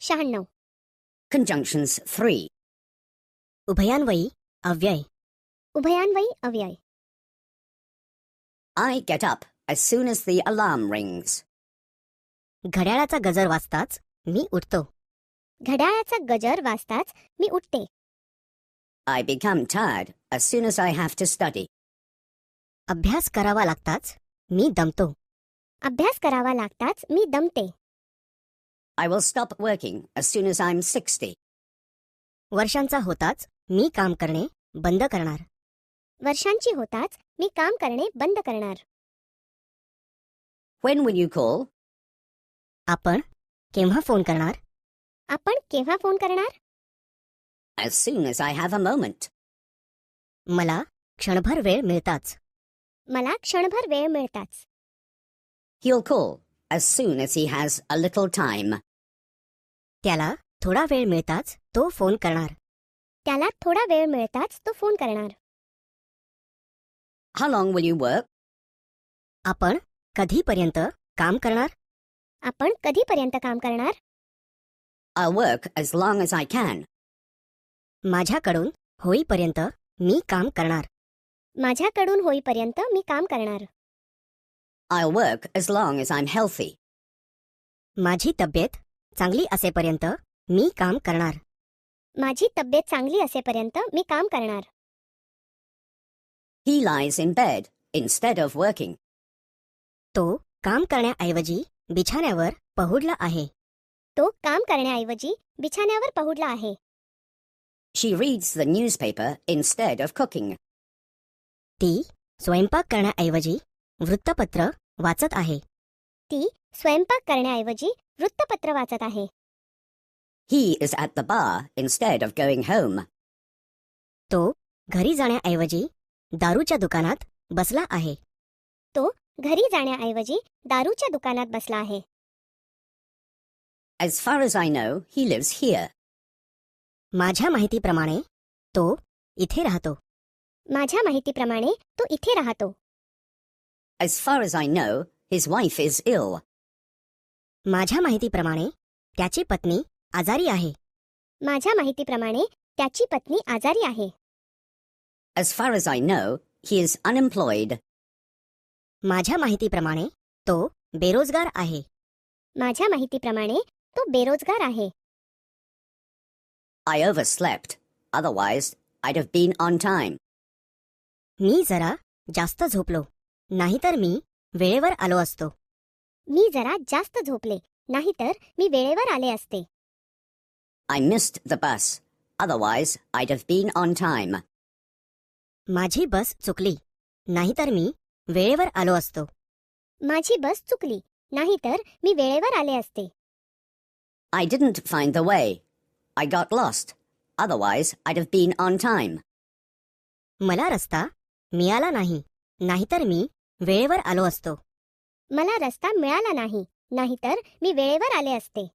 शहाण्णव. Conjunctions 3. उभयान्वयी अव्यय. उभयान्वयी अव्यय. I get up as soon as the alarm rings. घड्याळाचा गजर वाजताच मी उठतो. घड्याळाचा गजर वाजताच मी उठते. I become tired as soon as I have to study. अभ्यास करावा लागताच मी दमतो. अभ्यास करावा लागताच मी दमते. I will stop working as soon as I'm 60. वर्षांचा होताच मी काम करणे बंद करणार वर्षांची होताच मी काम करणे बंद करणार When will you call? आपण केव्हा फोन करणार आपण केव्हा फोन करणार As soon as I have a moment. मला क्षणभर वेळ मिळताच मला क्षणभर वेळ मिळताच He'll call as soon as he has a little time. त्याला थोडा वेळ मिळताच तो फोन करणार त्याला थोडा वेळ मिळताच तो फोन करणार How long will you work? आपण कधीपर्यंत काम करणार आपण कधीपर्यंत काम करणार I'll work as long as I can. माझ्याकडून होईपर्यंत मी काम करणार माझ्याकडून होईपर्यंत मी काम करणार I'll work as long as I'm healthy. माझी तब्येत चांगली असेपर्यंत मी काम करणार. माझी तब्येत चांगली असेपर्यंत मी काम करणार. He lies in bed instead of working. तो काम करण्याऐवजी बिछाण्यावर पहुडला आहे. तो काम करण्याऐवजी बिछाण्यावर पहुडला आहे. She reads the newspaper instead of cooking. ती स्वयंपाक करण्याऐवजी वृत्तपत्र वाचत आहे. ती स्वयंपाक करण्याऐवजी वृत्तपत्र वाचत आहे He is at the bar instead of going home. तो घरी जाण्याऐवजी दारूच्या दुकानात बसला आहे घरी जाण्याऐवजी दारूच्या दुकानात बसला आहे As far as I know, he lives here. माझ्या माहितीप्रमाणे तो इथे राहतो माझ्या माहितीप्रमाणे तो इथे राहतो As far as I know, his wife is ill. माझ्या माहितीप्रमाणे त्याची पत्नी आजारी आहे माझ्या माहितीप्रमाणे त्याची पत्नी आजारी आहे As far as I know, he is unemployed. माझ्या माहितीप्रमाणे तो बेरोजगार आहे माझ्या माहितीप्रमाणे तो बेरोजगार आहे I overslept. Otherwise, I'd have been on time. मी जरा जास्त झोपलो नाहीतर मी वेळेवर आलो असतो मी जरा जास्त झोपले नाहीतर मी वेळेवर आले असते I missed the bus. Otherwise, I'd have been on time. माझी बस चुकली नाहीतर मी वेळेवर आलो असतो माझी बस चुकली नाहीतर मी वेळेवर आले असते I didn't find the way. I got lost. Otherwise, I'd have been on time. मला रस्ता मिळाला नाही नाहीतर मी वेळेवर आलो असतो मला रस्ता मिळाला नाही नाहीतर मी वेळेवर आले असते.